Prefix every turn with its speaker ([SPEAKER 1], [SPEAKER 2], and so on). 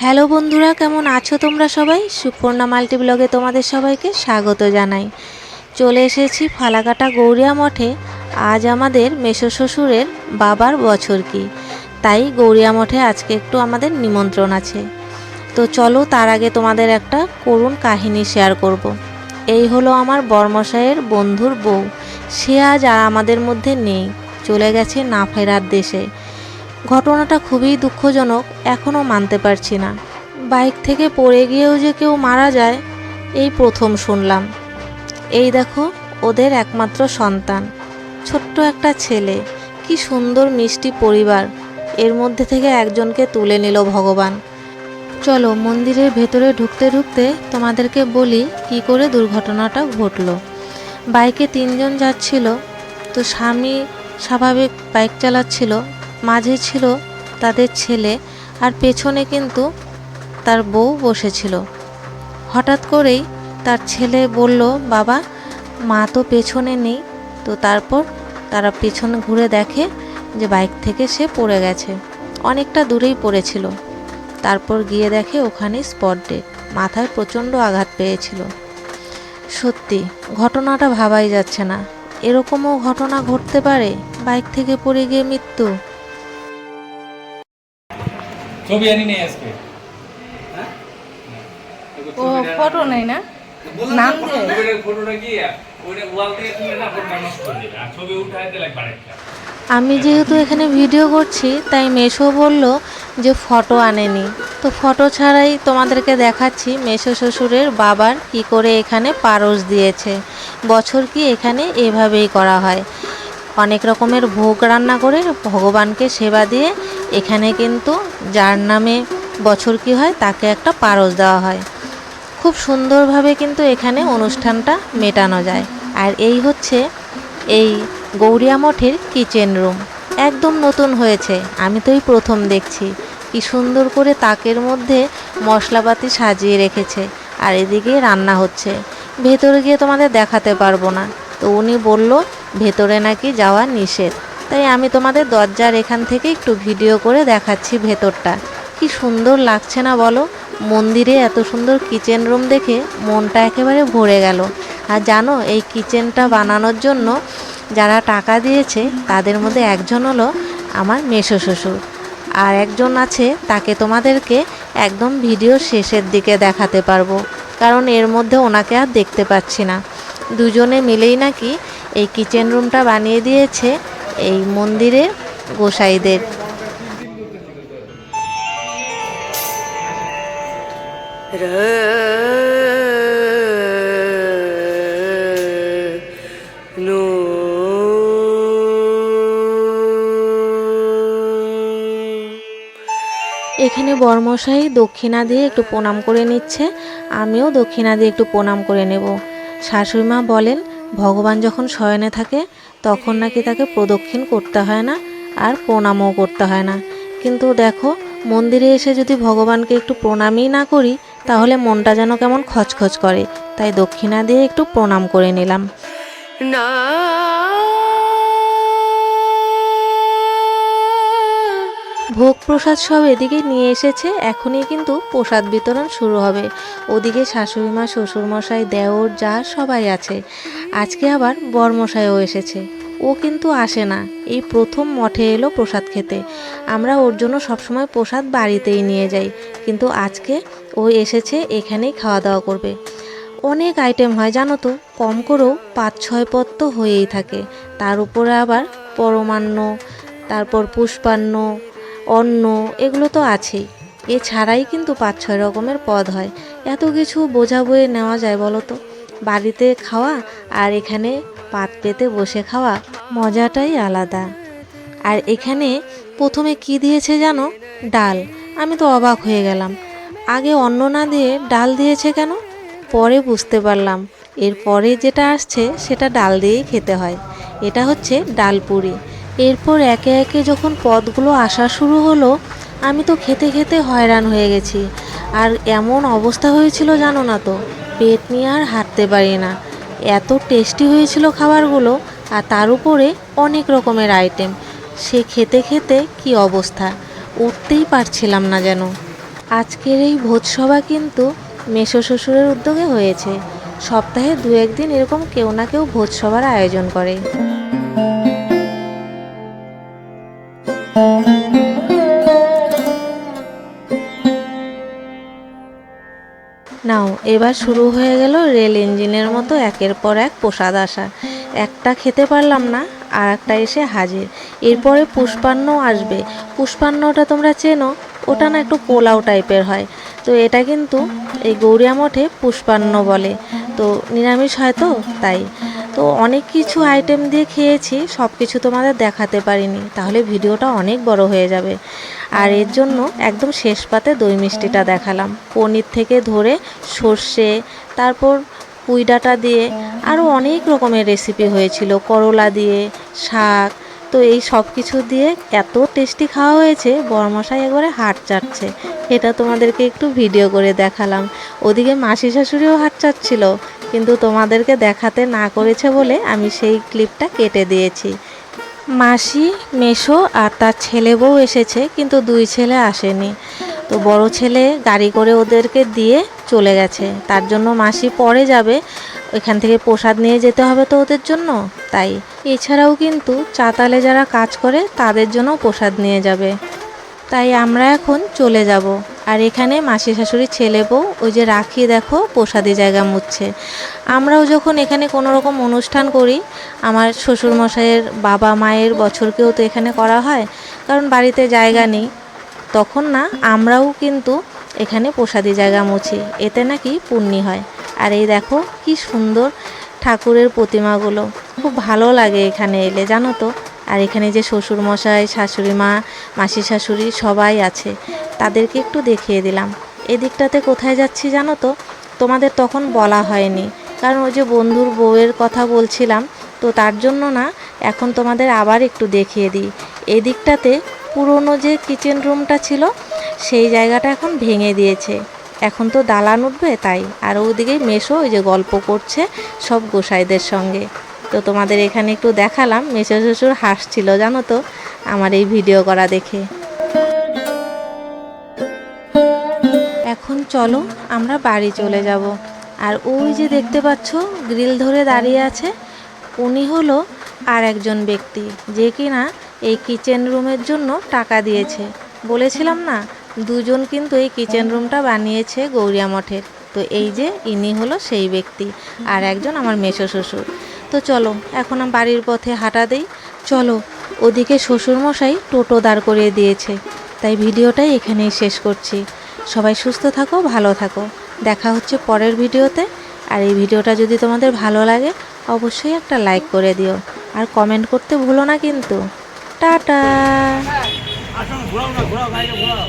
[SPEAKER 1] Hello বন্ধুরা, কেমন আছো তোমরা সবাই? সুপর্ণা মাল্টি ব্লগে তোমাদের সবাইকে স্বাগত জানাই। চলে এসেছি ফালাকাটা গৌরিয়া মঠে। আজ আমাদের মেসো শ্বশুরের বাবার বছর কি? তাই গৌরিয়া মঠে আজকে একটু আমাদের নিমন্ত্রণ আছে। তো চলো তার আগে তোমাদের একটা করুণ কাহিনী শেয়ার করব। এই হলো আমার বর্মশাইয়ের বন্ধুর বউ। সে আজ আর আমাদের মধ্যে নেই। চলে গেছে না ফেরার দেশে। ঘটনাটা খুবই দুঃখজনক, এখনও মানতে পারছি না। বাইক থেকে পড়ে গিয়েও যে কেউ মারা যায়, এই প্রথম শুনলাম। এই দেখো, ওদের একমাত্র সন্তান, ছোট্ট একটা ছেলে। কি সুন্দর মিষ্টি পরিবার, এর মধ্যে থেকে একজনকে তুলে নিল ভগবান। চলো, মন্দিরের ভেতরে ঢুকতে ঢুকতে তোমাদেরকে বলি কি করে দুর্ঘটনাটা ঘটলো। বাইকে তিনজন যাচ্ছিল, তো স্বামী স্বাভাবিক বাইক চালাচ্ছিল মাঝে ছিল তাদের ছেলে আর পেছনে কিন্তু তার বউ বসেছিল। হঠাৎ করেই তার ছেলে বলল, বাবা, মা তো পেছনে নেই। তো তারপর তারা পেছনে ঘুরে দেখে যে বাইক থেকে সে পড়ে গেছে। অনেকটা দূরেই পড়েছিল। তারপর গিয়ে দেখে ওখানে স্পট ডেট, মাথায় প্রচণ্ড আঘাত পেয়েছিল। সত্যি, ঘটনাটা ভাবাই যাচ্ছে না। এরকমও ঘটনা ঘটতে পারে? বাইক থেকে পড়ে গিয়ে মৃত্যু?
[SPEAKER 2] ছবি আনি নেই আজকে।
[SPEAKER 3] ও ফটো নেই না? নাম দিয়ে
[SPEAKER 2] ফটোটা কি? ওইটা ওয়াল দিয়ে তুলে না নষ্ট হয়ে যাবে আর ছবি দিলে
[SPEAKER 1] আমি যেহেতু এখানে ভিডিও করছি তাই মেশো বলল যে ফটো আনেনি। তো ফটো ছাড়াই তোমাদেরকে দেখাচ্ছি মেশো শ্বশুরের বাবার কি করে এখানে পারস দিয়েছে। বছর কি এখানে এভাবেই করা হয়। অনেক রকমের ভোগ রান্না করে ভগবানকে সেবা দিয়ে এখানে কিন্তু যার নামে বছর কি হয়, তাকে একটা পারস দেওয়া হয়। খুব সুন্দরভাবে কিন্তু এখানে অনুষ্ঠানটা মেটানো যায়। আর এই হচ্ছে এই গৌরিয়া মঠের কিচেন রুম। একদম নতুন হয়েছে। আমি তো এই প্রথম দেখছি। কি সুন্দর করে তাকের মধ্যে মশলাপাতি সাজিয়ে রেখেছে। আর এদিকে রান্না হচ্ছে। ভেতরে গিয়ে তোমাদের দেখাতে পারব না। তো উনি বলল, ভেতরে নাকি যাওয়া নিষেধ। তাই আমি তোমাদের দরজার এখান থেকে একটু ভিডিও করে দেখাচ্ছি ভেতরটা। কি সুন্দর লাগছে না বলো? মন্দিরে এত সুন্দর কিচেন রুম দেখে মনটা একেবারে ভরে গেল। আর জানো, এই কিচেনটা বানানোর জন্য যারা টাকা দিয়েছে, তাদের মধ্যে একজন হলো আমার মেসো শ্বশুর। আর একজন আছে, তাকে তোমাদেরকে একদম ভিডিও শেষের দিকে দেখাতে পারব। কারণ এর মধ্যে ওনাকে আর দেখতে পাচ্ছি না। দুজনে মিলেই নাকি এই কিচেন রুমটা বানিয়ে দিয়েছে। এই মন্দিরে গোসাইদের। এখানে বর্মশাই দক্ষিণা দিয়ে একটু প্রণাম করে নিচ্ছে। আমিও দক্ষিণা দিয়ে একটু প্রণাম করে নেব। শাশুড়ি মা বলেন ভগবান যখন শয়নে থাকে তখন নাকি তাকে প্রদক্ষিণ করতে হয় না আর প্রণামও করতে হয় না। কিন্তু দেখো মন্দিরে এসে যদি ভগবানকে একটু প্রণামই না করি তাহলে মনটা যেন কেমন খচখচ করে। তাই দক্ষিণা দিয়ে একটু প্রণাম করে নিলাম।
[SPEAKER 3] না।
[SPEAKER 1] ভোগ প্রসাদ সব এদিকে নিয়ে এসেছে এখনই কিন্তু প্রসাদ বিতরণ শুরু হবে। ওদিকে শাশুড়ি মা শ্বশুরমশাই দেওর যা সবাই আছে। আজকে আবার বরমশাইও এসেছে। ও কিন্তু আসে না। এই প্রথম মঠে এলো প্রসাদ খেতে। আমরা ওর জন্য সবসময় প্রসাদ বাড়িতেই নিয়ে যাই। কিন্তু আজকে ও এসেছে, এখানেই খাওয়া দাওয়া করবে। অনেক আইটেম হয়, জানো তো? কম করেও পাঁচ ছয় পদ তো হয়েই থাকে। তার উপরে আবার পরমান্ন, তারপর পুষ্পান্ন, অন্ন, এগুলো তো আছেই। এছাড়াই কিন্তু পাঁচ ছয় রকমের পদ হয়। এত কিছু বোঝা বয়ে নেওয়া যায় বলো তো? বাড়িতে খাওয়া আর এখানে পাত পেতে বসে খাওয়া মজাটাই আলাদা। আর এখানে প্রথমে কি দিয়েছে জানো? ডাল। আমি তো অবাক হয়ে গেলাম। আগে অন্ন না দিয়ে ডাল দিয়েছে কেন? পরে বুঝতে পারলাম। এরপরে যেটা আসছে সেটা ডাল দিয়েই খেতে হয়। এটা হচ্ছে ডাল পুরি। এরপর একে একে যখন পদগুলো আসা শুরু হলো, আমি তো খেতে খেতে হয়রান হয়ে গেছি। আর এমন অবস্থা হয়েছিল জানো না তো? পেট নিয়ে আর হাঁটতে পারি না। এত টেস্টি হয়েছিল খাবারগুলো আর তার উপরে অনেক রকমের আইটেম সে খেতে খেতে কি অবস্থা? উঠতেই পারছিলাম না যেন। আজকের এই ভোজসভা কিন্তু মেসো শ্বশুরের উদ্যোগে হয়েছে। সপ্তাহে দু একদিন এরকম কেউ না কেউ ভোজসভার আয়োজন করে। এবার শুরু হয়ে গেল রেল ইঞ্জিনের মতো একের পর এক প্রসাদ আসা। একটা খেতে পারলাম না আর একটা এসে হাজির। এরপরে পুষ্পান্ন আসবে। পুষ্পান্নটা তোমরা চেনো, ওটা না একটু পোলাও টাইপের হয়। তো এটা কিন্তু এই গৌরিয়া মঠে পুষ্পান্ন বলে। তো নিরামিষ হয় তো, তাই। তো অনেক কিছু আইটেম দিয়ে খেয়েছি সব কিছু তোমাদের দেখাতে পারিনি। তাহলে ভিডিওটা অনেক বড় হয়ে যাবে। আর এর জন্য একদম শেষ পাতে দই মিষ্টিটা দেখালাম। পনির থেকে ধরে সর্ষে, তারপর পুঁই ডাঁটা দিয়ে আরও অনেক রকমের রেসিপি হয়েছিল। করলা দিয়ে, শাক, তো এই সব কিছু দিয়ে এত টেস্টি খাওয়া হয়েছে, বরমশাই একবারে হাট চাটছে। এটা তোমাদেরকে একটু ভিডিও করে দেখালাম। ওদিকে মাসি শাশুড়িও হাট চাচ্ছিল কিন্তু তোমাদেরকে দেখাতে না করেছে বলে আমি সেই ক্লিপটা কেটে দিয়েছি। মাসি, মেশো আর তার ছেলে বউ এসেছে, কিন্তু দুই ছেলে আসেনি। তো বড় ছেলে গাড়ি করে ওদেরকে দিয়ে চলে গেছে। তার জন্য মাসি পরে যাবে। এখান থেকে প্রসাদ নিয়ে যেতে হবে তো ওদের জন্য। তাই এছাড়াও কিন্তু চাতালে যারা কাজ করে, তাদের জন্য প্রসাদ নিয়ে যাবে। তাই আমরা এখন চলে যাব। আর এখানে মাসি শাশুড়ির ছেলে বউ, ওই যে রাখি দেখো, প্রসাদি জায়গা মুচ্ছে আমরাও যখন এখানে কোনো রকম অনুষ্ঠান করি, আমার শ্বশুরমশাইয়ের বাবা মায়ের বছরকেও তো এখানে করা হয়, কারণ বাড়িতে জায়গা নেই। তখন না, আমরাও কিন্তু এখানে প্রসাদি জায়গা মুছি, এতে নাকি পুণ্যি হয়। আর এই দেখো, কি সুন্দর ঠাকুরের প্রতিমাগুলো। খুব ভালো লাগে এখানে এলে, জানো তো? আর এখানে যে শ্বশুর মশাই শাশুড়ি মা, মাসি শাশুড়ি সবাই আছে, তাদেরকে একটু দেখিয়ে দিলাম। এদিকটাতে কোথায় যাচ্ছি জানো তো? তোমাদের তখন বলা হয়নি। কারণ ওই যে বন্ধুর বউয়ের কথা বলছিলাম, তো তার জন্য না, এখন তোমাদের আবার একটু দেখিয়ে দিই। এদিকটাতে দিকটাতে পুরনো যে কিচেন রুমটা ছিল, সেই জায়গাটা এখন ভেঙে দিয়েছে। এখন তো দালান উঠবে তাই, আর ওদিকে মেশো ওই যে গল্প করছে সব গোসাইদের সঙ্গে। তো তোমাদের এখানে একটু দেখালাম, মেশো শ্বশুর হাসছিল, জানো তো, আমার এই ভিডিও করা দেখে। এখন চলো, আমরা বাড়ি চলে যাব। আর ওই যে দেখতে পাচ্ছ, গ্রিল ধরে দাঁড়িয়ে আছে, উনি হলো আর একজন ব্যক্তি, যে কিনা এই কিচেন রুমের জন্য টাকা দিয়েছে। বলেছিলাম না, দুজন কিন্তু এই কিচেন রুমটা বানিয়েছে গৌরিয়া মঠের। তো এই যে, ইনি হলো সেই ব্যক্তি, আর একজন আমার মেসো শ্বশুর। তো চলো এখন আমি বাড়ির পথে হাঁটা দেই। চলো ওদিকে শ্বশুরমশাই টোটো দাঁড় করিয়ে দিয়েছে। তাই ভিডিওটাই এখানেই শেষ করছি। সবাই সুস্থ থাকো ভালো থাকো। দেখা হচ্ছে পরের ভিডিওতে। আর এই ভিডিওটা যদি তোমাদের ভালো লাগে অবশ্যই একটা লাইক করে দিও। আর কমেন্ট করতে ভুলো না কিন্তু। টাটা!
[SPEAKER 2] আসুন ঘোরাও না ঘোরাও ঘোরাও।